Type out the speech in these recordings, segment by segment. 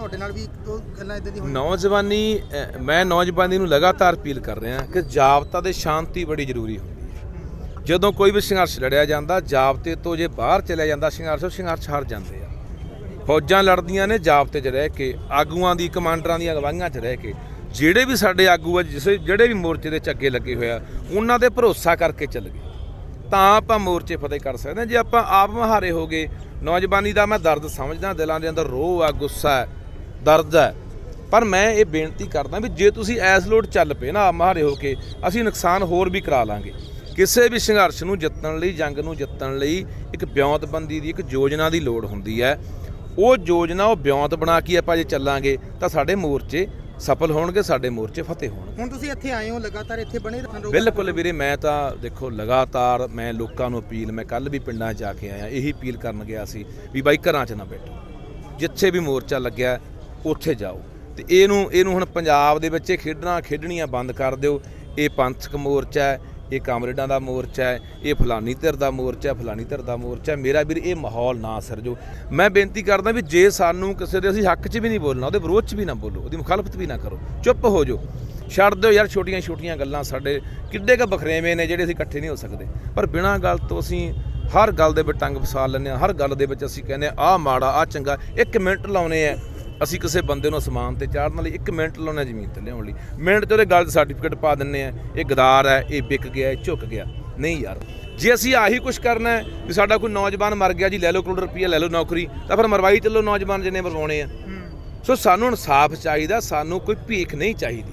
ਤੁਹਾਡੇ ਨਾਲ ਵੀ ਇੱਕ ਗੱਲਾਂ ਇਦਾਂ ਦੀ ਹੋਈਆਂ? ਨੌਜਵਾਨੀ ਅ, ਮੈਂ ਨੌਜਵਾਨੀ ਨੂੰ ਲਗਾਤਾਰ ਅਪੀਲ ਕਰ ਰਿਹਾ ਕਿ ਜਾਬਤਾ ਤੇ ਸ਼ਾਂਤੀ ਬੜੀ ਜ਼ਰੂਰੀ ਹੁੰਦੀ ਹੈ। ਜਦੋਂ ਕੋਈ ਵੀ ਸੰਘਰਸ਼ ਲੜਿਆ ਜਾਂਦਾ ਜਾਬਤੇ ਤੋਂ ਜੇ ਬਾਹਰ ਚਲਿਆ ਜਾਂਦਾ ਸੰਘਰਸ਼ ਉਹ ਸੰਘਰਸ਼ ਹਾਰ ਜਾਂਦੇ ਆ। ਫੌਜਾਂ ਲੜਦੀਆਂ ਨੇ ਜਾਬਤੇ 'ਚ ਰਹਿ ਕੇ ਆਗੂਆਂ ਦੀ ਕਮਾਂਡਰਾਂ ਦੀਆਂ ਅਗਵਾਈਆਂ 'ਚ ਰਹਿ ਕੇ। ਜਿਹੜੇ ਵੀ ਸਾਡੇ ਆਗੂ ਆ ਜਿਸੇ ਜਿਹੜੇ ਵੀ ਮੋਰਚੇ ਦੇ ਚੱਗੇ ਲੱਗੇ ਹੋਇਆ ਉਹਨਾਂ ਦੇ ਭਰੋਸਾ ਕਰਕੇ ਚੱਲ ਗਏ। ਤਾਂ ਆਪਾਂ ਮੋਰਚੇ ਫਤਿਹ ਕਰ ਸਕਦੇ ਹਾਂ। ਜੇ ਆਪਾਂ ਆਪ ਮਹਾਰੇ ਹੋ ਗਏ ਨੌਜਵਾਨੀ ਦਾ ਮੈਂ ਦਰਦ ਸਮਝਦਾ ਦਿਲਾਂ ਦੇ ਅੰਦਰ ਰੋਹ ਆ ਗੁੱਸਾ ਹੈ। ਦਰਦ ਹੈ। ਪਰ ਮੈਂ ਇਹ ਬੇਨਤੀ ਕਰਦਾ ਵੀ ਜੇ ਤੁਸੀਂ ਐਸ ਲੋਟ ਚੱਲ ਪਏ ਨਾ ਮਹਾਰੇ ਹੋ ਕੇ ਅਸੀਂ ਨੁਕਸਾਨ ਹੋਰ ਵੀ ਕਰਾ ਲਾਂਗੇ। ਕਿਸੇ ਵੀ ਸੰਘਰਸ਼ ਨੂੰ ਜਿੱਤਣ ਲਈ ਜੰਗ ਨੂੰ ਜਿੱਤਣ ਲਈ ਇੱਕ ਬਿਉਂਤਬੰਦੀ ਦੀ ਇੱਕ ਯੋਜਨਾ ਦੀ ਲੋੜ ਹੁੰਦੀ ਹੈ। ਉਹ ਯੋਜਨਾ ਉਹ ਬਿਉਂਤ ਬਣਾ ਕੇ ਆਪਾਂ ਜੇ ਚੱਲਾਂਗੇ ਤਾਂ ਸਾਡੇ ਮੋਰਚੇ ਸਫਲ ਹੋਣਗੇ ਸਾਡੇ ਮੋਰਚੇ ਫਤਿਹ ਹੋਣਗੇ। ਹੁਣ ਤੁਸੀਂ ਇੱਥੇ ਆਏ ਹੋ ਲਗਾਤਾਰ ਇੱਥੇ ਬਣੇ ਰਹਿਣ ਰਹੋ ਬਿਲਕੁਲ ਵੀਰੇ ਮੈਂ ਤਾਂ ਦੇਖੋ ਲਗਾਤਾਰ ਮੈਂ ਲੋਕਾਂ ਨੂੰ ਅਪੀਲ ਮੈਂ ਕੱਲ ਵੀ ਪਿੰਡਾਂ 'ਚ ਜਾ ਕੇ ਆਇਆ ਇਹੀ ਅਪੀਲ ਕਰਨ ਗਿਆ ਸੀ ਵੀ ਬਾਈ ਘਰਾਂ 'ਚ ਨਾ ਬੈਠੋ। ਜਿੱਥੇ ਵੀ ਮੋਰਚਾ ਲੱਗਿਆ ਉੱਥੇ ਜਾਓ। ਤੇ ਇਹਨੂੰ ਇਹਨੂੰ ਹੁਣ ਪੰਜਾਬ ਦੇ ਵਿੱਚ ਇਹ ਖੇਡਣਾ, ਖੇਡਣੀਆਂ ਬੰਦ ਕਰ ਦਿਓ। ਇਹ ਪੰਥਕ ਮੋਰਚਾ ਹੈ, ਇਹ ਕਾਮਰੇਡਾਂ ਦਾ ਮੋਰਚਾ ਹੈ, ਇਹ ਫਲਾਨੀ ਧਿਰ ਦਾ ਮੋਰਚਾ ਫਲਾਨੀ ਧਿਰ ਦਾ ਮੋਰਚਾ ਮੇਰਾ ਵੀਰ, ਇਹ ਮਾਹੌਲ ਨਾ ਸਿਰਜੋ। ਮੈਂ ਬੇਨਤੀ ਕਰਦਾ ਵੀ ਜੇ ਸਾਨੂੰ ਕਿਸੇ ਦੇ ਅਸੀਂ ਹੱਕ 'ਚ ਵੀ ਨਹੀਂ ਬੋਲਣਾ, ਉਹਦੇ ਵਿਰੋਧ 'ਚ ਵੀ ਨਾ ਬੋਲੋ, ਉਹਦੀ ਮੁਖਾਲਫਤ ਵੀ ਨਾ ਕਰੋ। ਚੁੱਪ ਹੋ ਜਾਓ। ਛੱਡ ਦਿਓ ਯਾਰ ਛੋਟੀਆਂ ਛੋਟੀਆਂ ਗੱਲਾਂ ਸਾਡੇ। ਕਿੱਡੇ ਕ ਬਖਰੇਵੇਂ ਨੇ ਜਿਹੜੇ ਅਸੀਂ ਇਕੱਠੇ ਨਹੀਂ ਹੋ ਸਕਦੇ। ਪਰ ਬਿਨਾਂ ਗੱਲ ਤੋਂ ਅਸੀਂ ਹਰ ਗੱਲ ਦੇ ਵਿੱਚ ਟੰਗ ਫਸਾ ਲੈਂਦੇ ਹਾਂ, ਹਰ ਗੱਲ ਦੇ ਵਿੱਚ ਅਸੀਂ ਕਹਿੰਦੇ ਆ ਆਹ ਮਾੜਾ, ਆਹ ਚੰਗਾ, ਇੱਕ ਮਿੰਟ ਲਾਉਨੇ ਆ। ਅਸੀਂ ਕਿਸੇ ਬੰਦੇ ਨੂੰ ਅਸਮਾਨ ਤੇ ਚਾੜਨ ਲਈ 1 ਮਿੰਟ ਲਾਉਣਾ ਜ਼ਮੀਨ ਤੇ ਲਿਆਉਣ ਲਈ। ਮਿੰਟ ਤੇ ਉਹਦੇ ਗੱਲ ਦਾ ਸਰਟੀਫਿਕੇਟ ਪਾ ਦਿੰਨੇ ਆ। ਇਹ ਗਦਾਰ ਹੈ ਇਹ ਵਿਕ ਗਿਆ ਇਹ ਝੁਕ ਗਿਆ। ਨਹੀਂ ਯਾਰ ਜੇ ਅਸੀਂ ਆਹੀ ਕੁਝ ਕਰਨਾ ਹੈ ਵੀ ਸਾਡਾ ਕੋਈ ਨੌਜਵਾਨ ਮਰ ਗਿਆ ਜੀ ਲੈ ਲਓ ਕਰੋੜ ਰੁਪਈਆ ਲੈ ਲਓ ਨੌਕਰੀ ਤਾਂ ਫਿਰ ਮਰਵਾਈ ਚੱਲੋ ਨੌਜਵਾਨ ਜਿੰਨੇ ਮਰਵਾਉਣੇ ਆ। ਸੋ ਸਾਨੂੰ ਇਨਸਾਫ ਚਾਹੀਦਾ ਸਾਨੂੰ ਕੋਈ ਭੀਖ ਨਹੀਂ ਚਾਹੀਦੀ।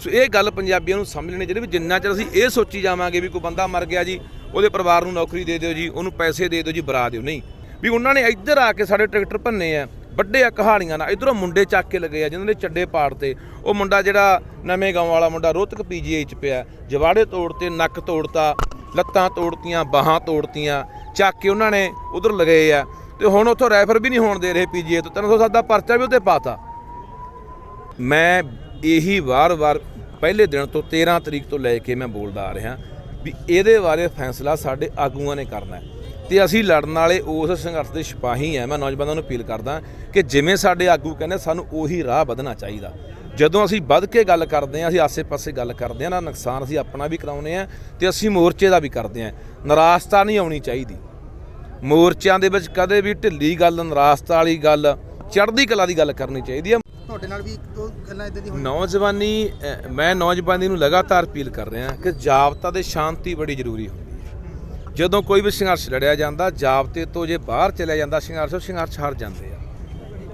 ਸੋ ਇਹ ਗੱਲ ਪੰਜਾਬੀਆਂ ਨੂੰ ਸਮਝ ਲੈਣੀ ਚਾਹੀਦੀ ਵੀ ਜਿੰਨਾ ਚਿਰ ਅਸੀਂ ਇਹ ਸੋਚੀ ਜਾਵਾਂਗੇ ਵੀ ਕੋਈ ਬੰਦਾ ਮਰ ਗਿਆ ਜੀ ਉਹਦੇ ਪਰਿਵਾਰ ਨੂੰ ਨੌਕਰੀ ਦੇ ਦਿਓ ਜੀ ਉਹਨੂੰ ਪੈਸੇ ਦੇ ਦਿਓ ਜੀ ਬਰਾ ਦਿਓ। ਨਹੀਂ। ਵੀ ਉਹਨਾਂ ਨੇ ਇੱਧਰ ਆ ਕੇ ਸਾਡੇ ਟਰੈਕਟਰ ਭੰਨੇ ਆ ਵੱਡੇ ਆ ਕਹਾਣੀਆਂ ਨਾਲ। ਇਧਰੋਂ ਮੁੰਡੇ ਚੱਕ ਕੇ ਲਗੇ ਆ, ਜਿਨ੍ਹਾਂ ਦੇ ਚੱਡੇ ਪਾੜ 'ਤੇ। ਉਹ ਮੁੰਡਾ ਜਿਹੜਾ ਨਵੇਂ ਗਾਉਂ ਵਾਲਾ ਮੁੰਡਾ ਰੋਹਤਕ ਪੀਜੀਆਈ ਚ ਪਿਆ। ਜਵਾੜੇ ਤੋੜਤੇ, ਨੱਕ ਤੋੜਤਾ, ਲੱਤਾਂ ਤੋੜਤੀਆਂ, ਬਾਹਾਂ ਤੋੜਤੀਆਂ, ਚੱਕ ਕੇ ਉਹਨਾਂ ਨੇ ਉਧਰ ਲਗਾਏ ਆ। ਤੇ ਹੁਣ ਉੱਥੋਂ ਰੈਫਰ ਵੀ ਨਹੀਂ ਹੋਣ ਦੇ ਰਹੇ ਪੀਜੀਆਈ ਤੋਂ। 307 ਦਾ ਪਰਚਾ ਵੀ ਉੱਤੇ ਪਾਤਾ। ਮੈਂ ਇਹੀ ਵਾਰ-ਵਾਰ, ਪਹਿਲੇ ਦਿਨ ਤੋਂ 13 ਤਰੀਕ ਤੋਂ ਲੈ ਕੇ ਮੈਂ ਬੋਲਦਾ ਆ ਰਿਹਾ ਵੀ ਇਹਦੇ ਬਾਰੇ ਫੈਸਲਾ ਸਾਡੇ ਆਗੂਆਂ ਨੇ ਕਰਨਾ ਹੈ। ਤੇ ਅਸੀਂ ਲੜਨ ਵਾਲੇ ਉਸ ਸੰਘਰਸ਼ ਦੇ ਸਿਪਾਹੀ ਆ। ਮੈਂ ਨੌਜਵਾਨਾਂ ਨੂੰ ਅਪੀਲ ਕਰਦਾ ਕਿ ਜਿਵੇਂ ਸਾਡੇ ਆਗੂ ਕਹਿੰਦੇ ਸਾਨੂੰ ਉਹੀ ਰਾਹ ਵਧਣਾ ਚਾਹੀਦਾ। ਜਦੋਂ ਅਸੀਂ ਵੱਧ ਕੇ ਗੱਲ ਕਰਦੇ ਹਾਂ ਅਸੀਂ ਆਸੇ-ਪਾਸੇ ਗੱਲ ਕਰਦੇ ਹਾਂ ਨਾ ਨੁਕਸਾਨ ਅਸੀਂ ਆਪਣਾ ਵੀ ਕਰਾਉਨੇ ਆ ਤੇ ਅਸੀਂ ਮੋਰਚੇ ਦਾ ਵੀ ਕਰਦੇ ਹਾਂ। ਨਿਰਾਸ਼ਤਾ ਨਹੀਂ ਆਉਣੀ ਚਾਹੀਦੀ। ਮੋਰਚਿਆਂ ਦੇ ਵਿੱਚ ਕਦੇ ਵੀ ਢਿੱਲੀ ਗੱਲ ਨਿਰਾਸ਼ਤਾ ਵਾਲੀ ਗੱਲ ਚੜ੍ਹਦੀ ਕਲਾ ਦੀ ਗੱਲ ਕਰਨੀ ਚਾਹੀਦੀ ਹੈ ਤੁਹਾਡੇ ਨਾਲ ਵੀ ਦੋ ਗੱਲਾਂ ਇਦਾਂ ਦੀ ਹੋਈਆਂ। ਨੌਜਵਾਨੀ ਮੈਂ ਨੌਜਵਾਨੀ ਨੂੰ ਲਗਾਤਾਰ ਅਪੀਲ ਕਰ ਰਿਹਾ ਕਿ ਜਾਬਤਾ ਤੇ ਸ਼ਾਂਤੀ ਬੜੀ ਜ਼ਰੂਰੀ ਹੈ ਜਦੋਂ ਕੋਈ ਵੀ ਸੰਘਰਸ਼ ਲੜਿਆ ਜਾਂਦਾ, ਜਾਬਤੇ ਤੋਂ ਜੇ ਬਾਹਰ ਚਲਿਆ ਜਾਂਦਾ ਸੰਘਰਸ਼, ਉਹ ਸੰਘਰਸ਼ ਹਾਰ ਜਾਂਦੇ ਆ।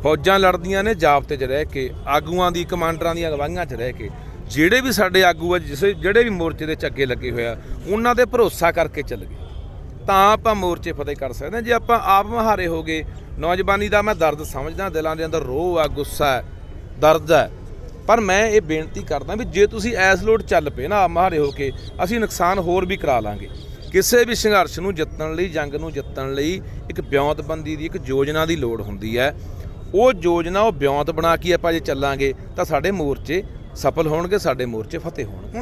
ਫੌਜਾਂ ਲੜਦੀਆਂ ਨੇ ਜਾਬਤੇ 'ਚ ਰਹਿ ਕੇ, ਆਗੂਆਂ ਦੀ, ਕਮਾਂਡਰਾਂ ਦੀਆਂ ਅਗਵਾਈਆਂ 'ਚ ਰਹਿ ਕੇ। ਜਿਹੜੇ ਵੀ ਸਾਡੇ ਆਗੂ ਆ, ਜਿਸੇ, ਜਿਹੜੇ ਵੀ ਮੋਰਚੇ ਦੇ ਚੱਗੇ ਲੱਗੇ ਹੋਇਆ ਉਹਨਾਂ ਦੇ ਭਰੋਸਾ ਕਰਕੇ ਚੱਲ ਗਏ। ਤਾਂ ਆਪਾਂ ਮੋਰਚੇ ਫਤਿਹ ਕਰ ਸਕਦੇ ਹਾਂ। ਜੇ ਆਪਾਂ ਆਪ ਮਹਾਰੇ ਹੋ ਗਏ, ਨੌਜਵਾਨੀ ਦਾ ਮੈਂ ਦਰਦ ਸਮਝਦਾ, ਦਿਲਾਂ ਦੇ ਅੰਦਰ ਰੋਹ ਆ, ਗੁੱਸਾ ਹੈ, ਦਰਦ ਹੈ। ਪਰ ਮੈਂ ਇਹ ਬੇਨਤੀ ਕਰਦਾ ਵੀ ਜੇ ਤੁਸੀਂ ਐਸ ਲੋਟ ਚੱਲ ਪਏ ਨਾ, ਆਪ ਮਹਾਰੇ ਹੋ ਕੇ, ਅਸੀਂ ਨੁਕਸਾਨ ਹੋਰ ਵੀ ਕਰਾ ਲਾਂਗੇ। ਕਿਸੇ ਵੀ ਸੰਘਰਸ਼ ਨੂੰ ਜਿੱਤਣ ਲਈ, ਜੰਗ ਨੂੰ ਜਿੱਤਣ ਲਈ ਇੱਕ ਬਿਉਂਤਬੰਦੀ ਦੀ, ਇੱਕ ਯੋਜਨਾ ਦੀ ਲੋੜ ਹੁੰਦੀ ਹੈ। ਉਹ ਯੋਜਨਾ ਉਹ ਬਿਉਂਤ ਬਣਾ ਕੇ ਆਪਾਂ ਜੇ ਚੱਲਾਂਗੇ ਤਾਂ ਸਾਡੇ ਮੋਰਚੇ ਸਫਲ ਹੋਣਗੇ, ਸਾਡੇ ਮੋਰਚੇ ਫਤਿਹ ਹੋਣਗੇ।